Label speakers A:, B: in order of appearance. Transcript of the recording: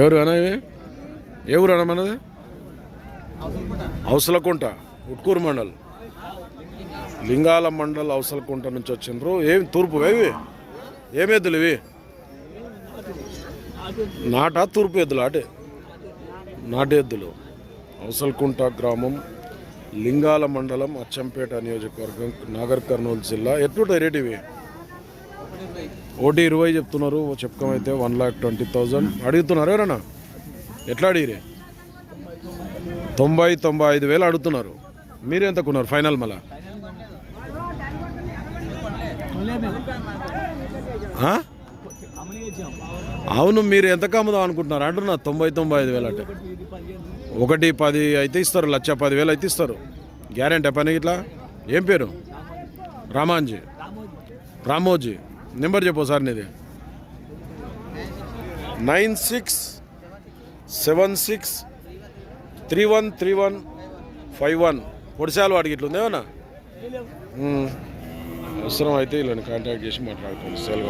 A: ఎవరు అన్నా ఇవి? ఏ ఊరు అన్న మనది? అవసలకుంట ఉట్కూరు మండల్. లింగాల మండల్ అవసలకుంట నుంచి వచ్చిండ్రు. ఏం తూర్పు ఇవి? ఏం ఇవి? నాట తూర్పు ఎద్దులు అటే. నాటెద్దులు అవసలకుంట గ్రామం లింగాల మండలం అచ్చంపేట నియోజకవర్గం నాగర్ కర్నూలు జిల్లా. ఎట్లుంటాయి రేట్ ఇవి? ఒకటి ఇరవై చెప్తున్నారు చెప్పుకోమైతే వన్ లాక్ ట్వంటీ థౌజండ్. అడుగుతున్నారు ఎవరన్నా? ఎట్లా అడిగిరే తొంభై తొంభై ఐదు వేలు అడుగుతున్నారు. మీరు ఎంత కొన్నారు ఫైనల్ మళ్ళా? అవును మీరు ఎంత కమ్ముదాం అనుకుంటున్నారు? అంటున్నా తొంభై తొంభై ఐదు వేలు అంటే. ఒకటి పది అయితే ఇస్తారు లక్ష పది వేలు అయితే ఇస్తారు. గ్యారెంటీ పని ఇట్లా? ఏం పేరు? రామాంజీ. రామోజీ. నెంబర్ చెప్పు సార్ నీది. Nine six seven six three one three one five one. పొడిశాలు వాడికి ఇట్లా ఉందేమన్నా అవసరం అయితే వీళ్ళని కాంటాక్ట్ చేసి మాట్లాడుకోండి సెల్